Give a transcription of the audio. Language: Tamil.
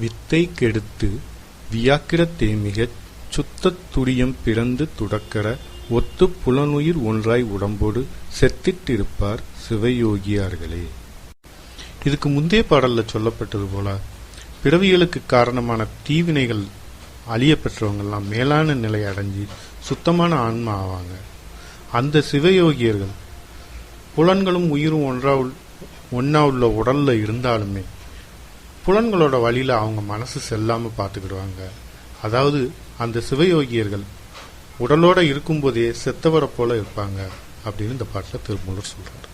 வித்தை கெடுத்து வியாக்கிரத்தே தேமிகச் சுத்தத் துரியம் பிறந்து துடக்கர ஒத்துப் புலனுயிர் ஒன்றாய் உடம்போடு செத்திட்டிருப்பார் சிவயோகியார்களே. இதுக்கு முந்தைய பாடலில் சொல்லப்பட்டது போல பிறவிகளுக்கு காரணமான தீவினைகள் அழிய பெற்றவங்கள்லாம் மேலான நிலை அடைஞ்சு சுத்தமான ஆன்மா ஆவாங்க. அந்த சிவயோகியர்கள் புலன்களும் உயிரும் ஒன்றா உள்- ஒன்றா உள்ள உடல்ல இருந்தாலுமே புலன்களோட வழியில் அவங்க மனசு செல்லாமல் பார்த்துக்கிடுவாங்க. அதாவது அந்த சிவயோகியர்கள் உடலோட இருக்கும்போதே செத்தவரை போல இருப்பாங்க அப்படின்னு இந்த பாட்டில் திருமூலர் சொல்கிறார்